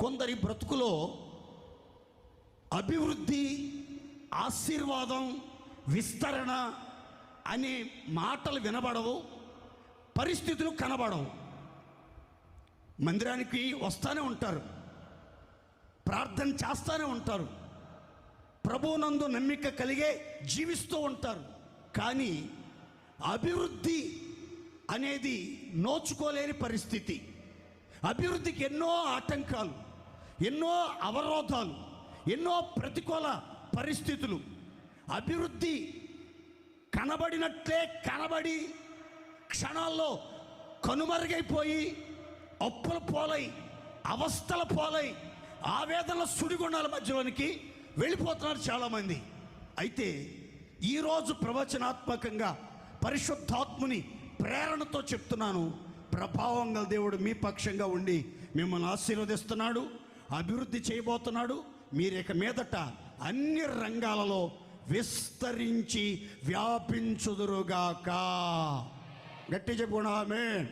కొందరి బ్రతుకులో అభివృద్ధి ఆశీర్వాదం విస్తరణ అనే మాటలు వినబడవు పరిస్థితులు కనబడవు. మందిరానికి వస్తూనే ఉంటారు ప్రార్థన చేస్తూనే ఉంటారు ప్రభునందు నమ్మిక కలిగే జీవిస్తూ ఉంటారు. కానీ అభివృద్ధి అనేది నోచుకోలేని పరిస్థితి. అభివృద్ధికి ఎన్నో ఆటంకాలు. ఎన్నో అవరోధాలు ఎన్నో ప్రతికూల పరిస్థితులు అభివృద్ధి కనబడినట్లే కనబడి క్షణాల్లో కనుమరుగైపోయి అప్పుల పోలై అవస్థల పోలై ఆవేదనల సుడిగుండాల మధ్యలోనికి వెళ్ళిపోతున్నారు చాలామంది. అయితే ఈరోజు ప్రవచనాత్మకంగా పరిశుద్ధాత్ముని ప్రేరణతో చెప్తున్నాను. ప్రభావం గల దేవుడు మీ పక్షంగా ఉండి మిమ్మల్ని ఆశీర్వదిస్తున్నాడు. అభివృద్ధి చేయబోతున్నాడు. మీరు ఇక మీదట అన్ని రంగాలలో విస్తరించి వ్యాపించుదురుగాక. గట్టి చెప్పుకున్నామే ఆమె